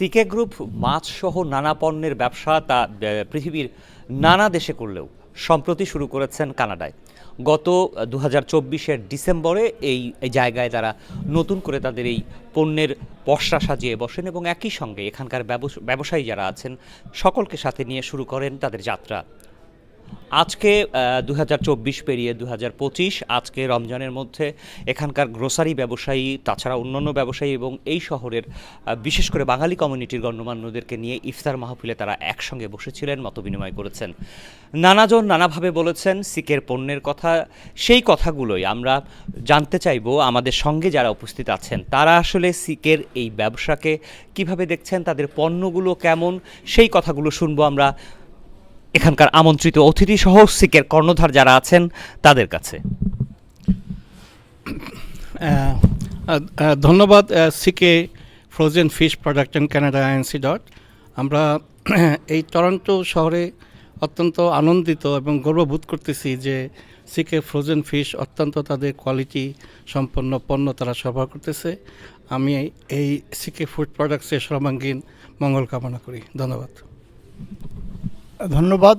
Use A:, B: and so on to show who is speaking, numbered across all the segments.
A: সিকে group মাছসহ নানা পণ্যের ব্যবসা তা পৃথিবীর নানা দেশে করলেও সম্প্রতি শুরু করেছেন কানাডায়। গত দু হাজার ডিসেম্বরে এই জায়গায় তারা নতুন করে তাদের এই পণ্যের পসরা সাজিয়ে বসেন এবং একই সঙ্গে এখানকার ব্যবস- ব্যবসায়ী যারা আছেন সকলকে সাথে নিয়ে শুরু করেন তাদের যাত্রা। আজকে দু হাজার চব্বিশ পেরিয়ে দু হাজার পঁচিশ, আজকে রমজানের মধ্যে এখানকার গ্রোসারি ব্যবসায়ী, তাছাড়া অন্যান্য ব্যবসায়ী এবং এই শহরের বিশেষ করে বাঙালি কমিউনিটির গণ্যমান্যদেরকে নিয়ে ইফতার মাহফিলে তারা একসঙ্গে বসেছিলেন মতবিনিময় করেছেন। নানাজন নানাভাবে বলেছেন সিকের পণ্যের কথা। সেই কথাগুলোই আমরা জানতে চাইব আমাদের সঙ্গে যারা উপস্থিত আছেন। তারা আসলে সিকের এই ব্যবসাকে কীভাবে দেখছেন, তাদের পণ্যগুলো কেমন? সেই কথাগুলো শুনব আমরা এখানকার আমন্ত্রিত অতিথি সহ সিকের কর্ণধার যারা আছেন, তাদের কাছে।
B: ধন্যবাদ CK frozen fish production Canada INC dot. আমরা এই টরন্টো শহরে অত্যন্ত আনন্দিত এবং গর্ববোধ করতেছি যে সিকে ফ্রোজেন ফিশ অত্যন্ত তাদের কোয়ালিটি সম্পন্ন পণ্য তারা সরবরাহ করতেছে। আমি এই সিকে ফুড প্রোডাক্টসের সর্বাঙ্গীন মঙ্গল কামনা করি। ধন্যবাদ।
C: ধন্যবাদ।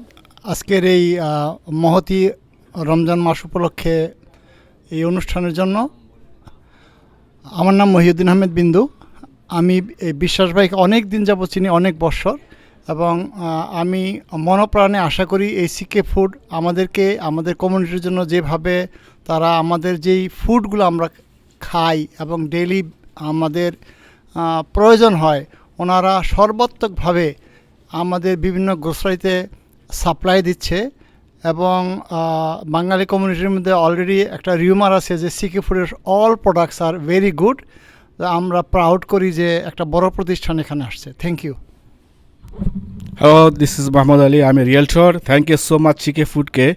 C: আজকের এই মহতি রমজান মাস উপলক্ষে এই অনুষ্ঠানের জন্য। আমার নাম মহিউদ্দিন আহমেদ বিন্দু। আমি এই বিশ্বাস ভাইকে অনেক দিন যাবত চিনি, অনেক বৎসর। এবং আমি মনপ্রাণে আশা করি এই সিকে ফুড আমাদেরকে, আমাদের কমিউনিটির জন্য যেভাবে তারা আমাদের যেই ফুডগুলো আমরা খাই এবং ডেলি আমাদের প্রয়োজন হয়, ওনারা সর্বাত্মকভাবে আমাদের বিভিন্ন গ্রোসারিতে সাপ্লাই দিচ্ছে এবং বাঙালি কমিউনিটির মধ্যে অলরেডি একটা রিউমার আছে যে সিকে ফুডের অল প্রোডাক্টস আর ভেরি গুড আমরা প্রাউড করি যে একটা বড় প্রতিষ্ঠান এখানে আসছে। Thank you
D: hello this is Mahmud Ali আমি realtor thank you so much CK ফুডকে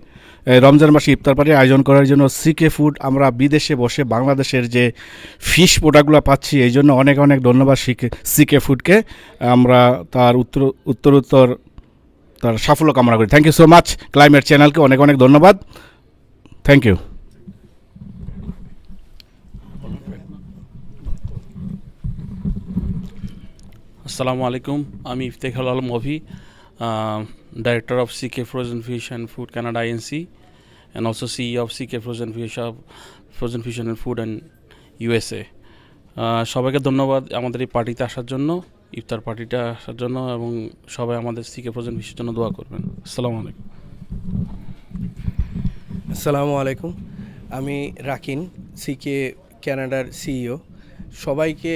D: Ramzan মাসে ইফতার পার্টি আয়োজন করার জন্য সিকে ফুড, আমরা বিদেশে বসে বাংলাদেশের যে ফিশ প্রোডাক্টগুলো পাচ্ছি, এই জন্য অনেক অনেক ধন্যবাদ সিকে সিকে ফুডকে। আমরা তার উত্তর, উত্তরোত্তর, তার সাফল্য কামনা করি। Thank you so much climate চ্যানেলকে অনেক অনেক ধন্যবাদ। থ্যাংক ইউ
E: আসসালামু আলাইকুম, আমি Iftekhar Alam Avi. Director of CK frozen fish and food Canada INC and also CE of CK frozen fish of frozen fish and food and USA সবাইকে ধন্যবাদ আমাদের এই পার্টিতে আসার জন্য, ইফতার পার্টিটা আসার জন্য, এবং সবাই আমাদের সিকে ফ্রোজেন ফিশের জন্য দোয়া করবেন। আসসালামু আলাইকুম।
F: আসসালামু আলাইকুম। আমি রাকিন সিকে ক্যানাডার সিইও সবাইকে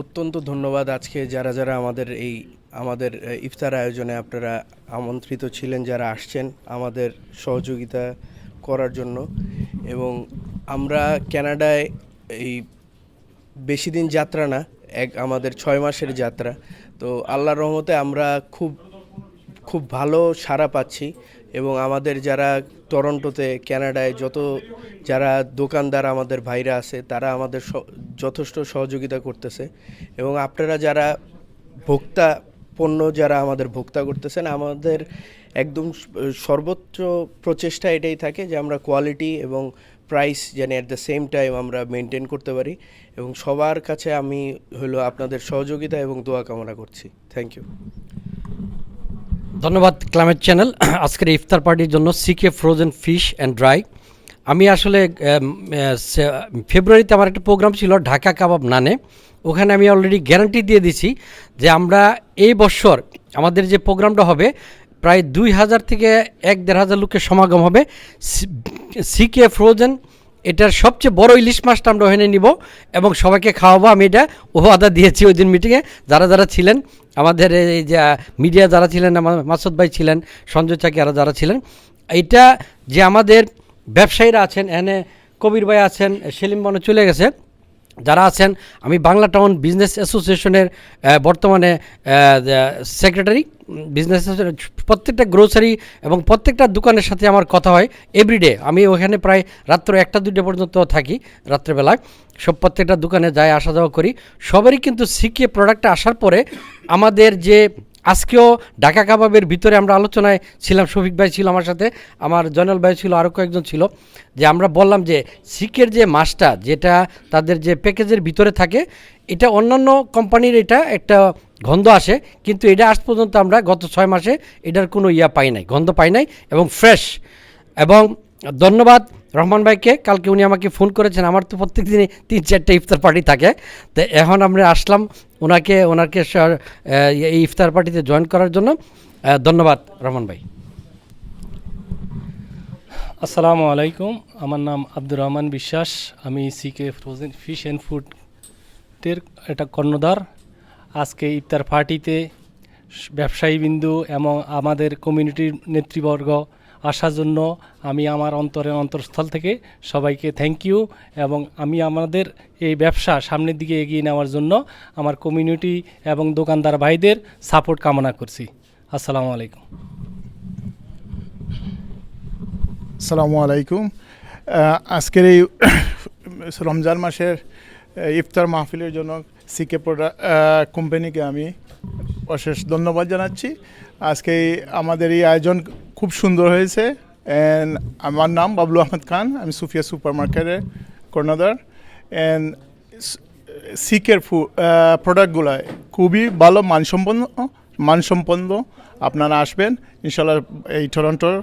F: অত্যন্ত ধন্যবাদ আজকে যারা যারা আমাদের এই, আমাদের ইফতার আয়োজনে আপনারা আমন্ত্রিত ছিলেন যারা আসছেন আমাদের সহযোগিতা করার জন্য। এবং আমরা ক্যানাডায় এই বেশি দিন যাত্রা না, এক আমাদের ছয় মাসের যাত্রা। তো আল্লাহর রহমতে আমরা খুব খুব ভালো সাড়া পাচ্ছি এবং আমাদের যারা টরন্টোতে কানাডায় যত যারা দোকানদার আমাদের ভাইরা আছে, তারা আমাদের যথেষ্ট সহযোগিতা করতেছে। এবং আপনারা যারা ভোক্তা পণ্য যারা আমাদের ভোক্তা করতেছেন, আমাদের একদম সর্বোচ্চ প্রচেষ্টা এটাই থাকে যে আমরা কোয়ালিটি এবং প্রাইস যেন অ্যাট দ্য সেম টাইম আমরা মেনটেন করতে পারি এবং সবার কাছে আমি হলো আপনাদের সহযোগিতা এবং দোয়া কামনা করছি। থ্যাংক ইউ
G: ধন্যবাদ ক্লাইমেট চ্যানেল। আজকের ইফতার পার্টির জন্য CK frozen fish and dry আমি আসলে ফেব্রুয়ারিতে আমার একটা প্রোগ্রাম ছিল, ঢাকা কাবাব নানে। ওখানে আমি অলরেডি গ্যারান্টি দিয়ে দিছি যে আমরা এই বছর আমাদের যে প্রোগ্রামটা হবে, প্রায় দুই হাজার থেকে এক দেড় হাজার লোকের সমাগম হবে। সিকে ফ্রোজেন এটার সবচেয়ে বড় ইলিশ মাছটা আমরা ওখানে নিব এবং সবাইকে খাওয়াবো। আমি এটা ওয়াদা দিয়েছি ওই দিন মিটিংয়ে যারা যারা ছিলেন, আমাদের এই যে মিডিয়া যারা ছিলেন, আমার মাসুদ ভাই ছিলেন, সঞ্জয় চাকি আরও যারা ছিলেন এটা যে আমাদের ব্যবসায়ীরা আছেন, এনে কবির ভাই আছেন, সেলিম বনে চলে গেছে। যারা আছেন, আমি বাংলা টাউন বিজনেস অ্যাসোসিয়েশনের বর্তমানে সেক্রেটারি, বিজনেস প্রত্যেকটা গ্রোসারি এবং প্রত্যেকটা দোকানের সাথে আমার কথা হয় এভরিডে। আমি ওখানে প্রায় রাত্র একটা, দুইটা পর্যন্ত থাকি রাত্রেবেলায়। সব প্রত্যেকটা দোকানে যাই আসা যাওয়া করি। সবারই কিন্তু শিখিয়ে প্রোডাক্টটা আসার পরে আমাদের যে আজকেও ঢাকা কাবাবের ভিতরে আমরা আলোচনায় ছিলাম, শফিক ভাই ছিল আমার সাথে, আমার জয়নাল ভাই ছিল, আরও কয়েকজন ছিল, যে আমরা বললাম যে সিকের যে মাছটা, যেটা তাদের যে প্যাকেজের ভিতরে থাকে, এটা অন্যান্য কোম্পানির এটা একটা গন্ধ আসে, কিন্তু এটা আজ পর্যন্ত আমরা গত ছয় মাসে এটার কোনো ইয়া পাই নাই, গন্ধ পাই নাই, এবং ফ্রেশ এবং ধন্যবাদ রহমান ভাইকে, কালকে উনি আমাকে ফোন করেছেন, আমার তো প্রত্যেক দিনে তিন চারটে ইফতার পার্টি থাকে। তো এখন আমরা আসলাম ওনাকে ওনাকে এই ইফতার পার্টিতে জয়েন করার জন্য। ধন্যবাদ রহমান ভাই।
H: আসসালামু আলাইকুম, আমার নাম আব্দুর রহমান বিশ্বাস। আমি সিকে ফ্রোজেন ফিশ অ্যান্ড ফুডের একটা কর্ণধার। আজকে ইফতার পার্টিতে ব্যবসায়ী বিন্দু এবং আমাদের কমিউনিটির নেতৃবর্গ আসার জন্য আমি আমার অন্তরের অন্তরস্থল থেকে সবাইকে থ্যাংক ইউ এবং আমি আমাদের এই ব্যবসা সামনের দিকে এগিয়ে নেওয়ার জন্য আমার কমিউনিটি এবং দোকানদার ভাইদের সাপোর্ট কামনা করছি। আসসালামু আলাইকুম।
I: আসসালামু আলাইকুম। আজকের এই রমজান মাসের ইফতার মাহফিলের জন্য সিকে প্রোডাক্ট কোম্পানিকে আমি অশেষ ধন্যবাদ জানাচ্ছি। আজকে আমাদের এই আয়োজন খুব সুন্দর হয়েছে। অ্যান্ড আমার নাম বাবলু আহমেদ খান, আমি সুফিয়া সুপার মার্কেটের কর্ণধার অ্যান্ড সিকের ফু প্রোডাক্টগুলো খুবই ভালো, মানসম্পন্ন মানসম্পন্ন। আপনারা আসবেন, ইনশাল্লাহ এই টরন্টোর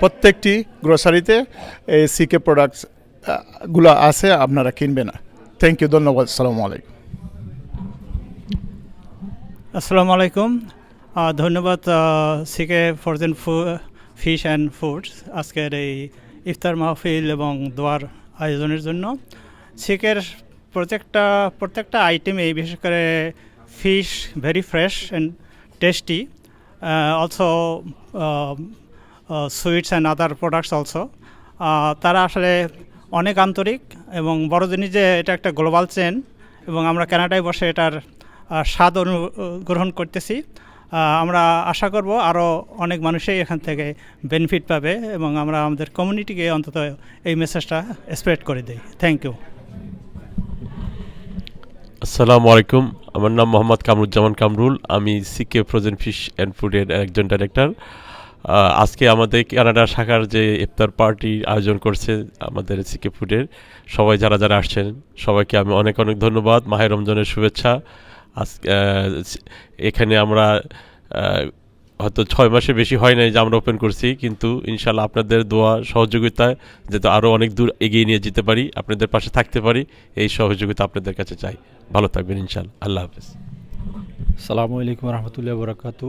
I: প্রত্যেকটি গ্রোসারিতে এই সিকে প্রোডাক্টসগুলো আছে, আপনারা কিনবেন থ্যাংক ইউ ধন্যবাদ সালামু আলাইকুম।
J: আসসালামু আলাইকুম। ধন্যবাদ CK frozen fish and foods আজকের এই ইফতার মাহফিল এবং দোয়ার আয়োজনের জন্য। সিকের প্রত্যেকটা প্রত্যেকটা আইটেমেই বিশেষ করে fish very fresh and tasty also sweets and other products also তারা আসলে অনেক আন্তরিক এবং বড় জিনিস যে এটা একটা গ্লোবাল চেন এবং আমরা কানাডায় বসে এটার স্বাদ অনুগ্রহণ করতেছি। আমরা আশা করব আরও অনেক মানুষই এখান থেকে বেনিফিট পাবে এবং আমরা আমাদের কমিউনিটিকে অন্তত এই মেসেজটা স্প্রেড করে দিই। থ্যাংক ইউ
K: আসসালামু আলাইকুম। আমার নাম মোহাম্মদ কামরুজ্জামান কামরুল। আমি সিকে ফ্রোজেন ফিশ অ্যান্ড ফুডের একজন ডাইরেক্টর আজকে আমাদের কানাডা শাখার যে ইফতার পার্টি আয়োজন করছে আমাদের সিকে ফুডের সবাই যারা যারা আসছেন, সবাইকে আমি অনেক অনেক ধন্যবাদ। মাহের রমজানের শুভেচ্ছা। আজ এখানে আমরা হয়তো ছয় মাসের বেশি হয় নাই যে আমরা ওপেন করছি, কিন্তু ইনশাল্লাহ আপনাদের দোয়া সহযোগিতায় যাতে আরও অনেক দূর এগিয়ে নিয়ে যেতে পারি, আপনাদের পাশে থাকতে পারি, এই সহযোগিতা আপনাদের কাছে চাই। ভালো থাকবেন ইনশাল্লাহ আল্লাহ হাফেজ।
L: সালামু আলাইকুম রহমতুল্লাহ বরাকাতু।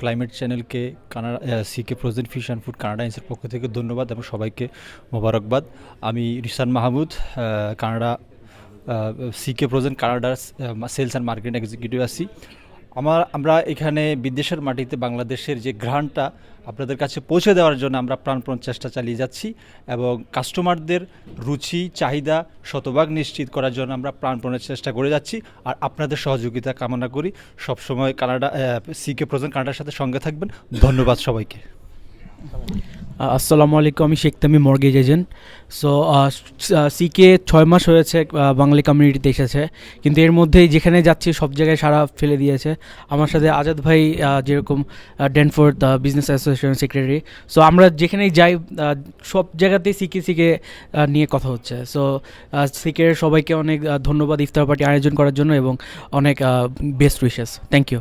L: ক্লাইমেট চ্যানেলকে Canada CK frozen fish and food Canada ইন্সের পক্ষ থেকে ধন্যবাদ এবং সবাইকে মোবারকবাদ। আমি রিসান মাহমুদ কানাডা সিকে প্রজেন্ট কানাডার সেলস অ্যান্ড মার্কেটিং এক্সিকিউটিভ আছি। আমার, আমরা এখানে বিদেশের মাটিতে বাংলাদেশের যে ঘ্রাণটা আপনাদের কাছে পৌঁছে দেওয়ার জন্য আমরা প্রাণপণ চেষ্টা চালিয়ে যাচ্ছি এবং কাস্টমারদের রুচি, চাহিদা শতভাগ নিশ্চিত করার জন্য আমরা প্রাণপণের চেষ্টা করে যাচ্ছি আর আপনাদের সহযোগিতা কামনা করি। সবসময় কানাডা সিকে প্রজেন্ট কানাডার সাথে সঙ্গে থাকবেন। ধন্যবাদ সবাইকে।
M: আসসালামু আলাইকুম, আমি Sheikh Tami mortgage agent so CK ছয় মাস হয়েছে বাঙালি কমিউনিটিতে এসেছে। কিন্তু এর মধ্যেই যেখানে যাচ্ছি, সব জায়গায় সারা ফেলে দিয়েছে। আমার সাথে আজাদ ভাই যেরকম Danforth business association secretary so আমরা যেখানেই যাই সব জায়গাতেই সিকে সিকে নিয়ে কথা হচ্ছে। সো সিকের সবাইকে অনেক ধন্যবাদ ইফতার পার্টি আয়োজন করার জন্য এবং অনেক বেস্ট উইশেস থ্যাংক ইউ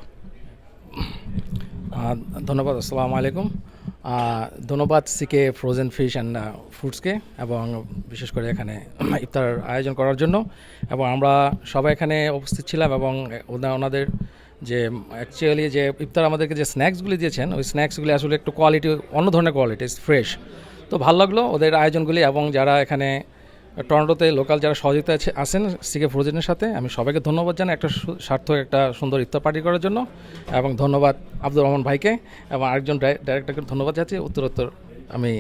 N: ধন্যবাদ, আসসালামু আলাইকুম। ধন্যবাদ সিকে ফ্রোজেন ফিশ অ্যান্ড ফুডসকে এবং বিশেষ করে এখানে ইফতার আয়োজন করার জন্য। এবং আমরা সবাই এখানে উপস্থিত ছিলাম এবং ওনাদের যে অ্যাকচুয়ালি যে ইফতার আমাদেরকে যে স্ন্যাক্সগুলি দিয়েছেন, ওই স্ন্যাক্সগুলি আসলে একটু কোয়ালিটি অন্য ধরনের কোয়ালিটি ফ্রেশ তো ভালো লাগল ওদের আয়োজনগুলি এবং যারা এখানে টরন্টোতে লোকাল যারা সহযোগিতা আছে আছেন সিকে ফ্রোজেনের সাথে আমি সবাইকে ধন্যবাদ জানাই একটা সার্থক একটা সুন্দর ইফতার পার্টি করার জন্য এবং ধন্যবাদ আব্দুর রহমান ভাইকে এবং আরেকজন ডাই- ডাইরেক্টরকে ধন্যবাদ যাচ্ছি উত্তরোত্তর আমি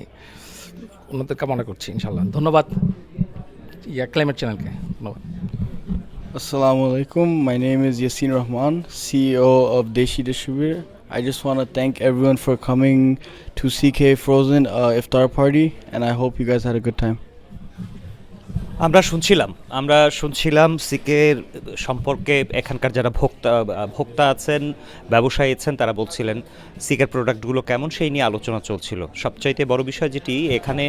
N: উন্নতির কামনা করছি ইনশাল্লাহ ধন্যবাদ ইয়া ক্লাইমেট চ্যানেলকে ধন্যবাদ
O: Assalamu alaikum. My name is Yasin Rahman, CEO of Desi Distributor. I just want to thank everyone for coming to CK Frozen uh, Iftar Party, and I hope you guys had a good time.
A: আমরা শুনছিলাম আমরা শুনছিলাম সিকের সম্পর্কে এখানকার যারা ভোক্তা ভোক্তা আছেন, ব্যবসায়ী আছেন, তারা বলছিলেন সিকের প্রোডাক্টগুলো কেমন সেই নিয়ে আলোচনা চলছিল। সবচাইতে বড় বিষয় যেটি, এখানে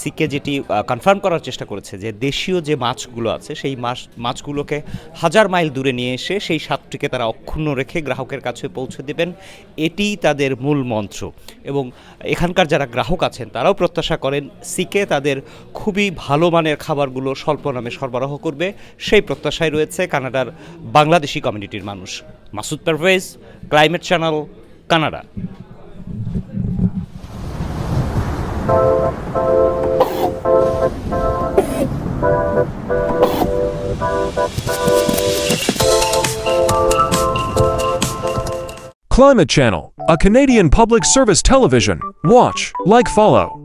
A: সিকে যেটি কনফার্ম করার চেষ্টা করেছে যে দেশীয় যে মাছগুলো আছে, সেই মাছ, মাছগুলোকে হাজার মাইল দূরে নিয়ে এসে সেই স্বাদটিকে তারা অক্ষুণ্ণ রেখে গ্রাহকের কাছে পৌঁছে দেবেন। এটিই তাদের মূল মন্ত্র এবং এখানকার যারা গ্রাহক আছেন, তারাও প্রত্যাশা করেন সিকে তাদের খুবই ভালো মানের খাবারগুলো স্বল্প নামে সরবরাহ করবে সেই প্রত্যাশায় রয়েছে কানাডার বাংলাদেশি কমিউনিটির মানুষ Masud Parvez climate channel Canada
P: Climate Channel, a Canadian public service television. Watch, like, follow.